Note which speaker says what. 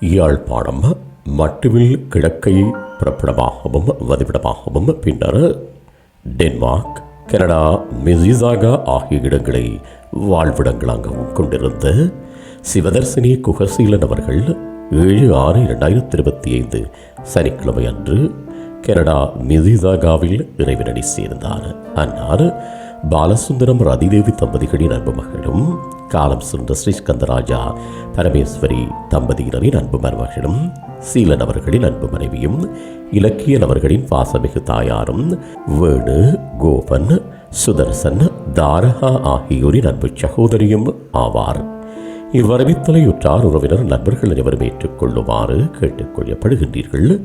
Speaker 1: யாழ்ப்பாணம் மட்டுவில் கிழக்கை புறப்படமாகவும் வதிவிடமாகவும் பின்னர் Denmark Canada Mississauga ஆகிய இடங்களை வாழ்விடங்களாகவும் கொண்டிருந்த சிவதர்சினி குகசீலன் அவர்கள் ஏழு ஆறு இரண்டாயிரத்தி இருபத்தி ஐந்து சனிக்கிழமை அன்று கனடா மிசிசாகாவில் இறைவனடி சேர்ந்தார். அன்னார் பாலசுந்தரம் ரதிதேவி தம்பதிகளின் அன்பு மகளும் காலம் சென்ற ஸ்ரீஸ்கந்தராஜா பரமேஸ்வரி தம்பதியினரின் அன்பு மருமகளும் சீலன் அவர்களின் அன்பு மனைவியும் இலக்கியன் அவர்களின் பாசமிகு தாயாரும் வேணு கோபன் சுதர்சன் தாரகா ஆகியோரின் அன்பு சகோதரியும் ஆவார். இவ்வரவித்தலையுற்றார் உறவினர் நண்பர்கள் அனைவரும் ஏற்றுக்கொள்ளுமாறு கேட்டுக்கொள்ளப்படுகின்றீர்கள்.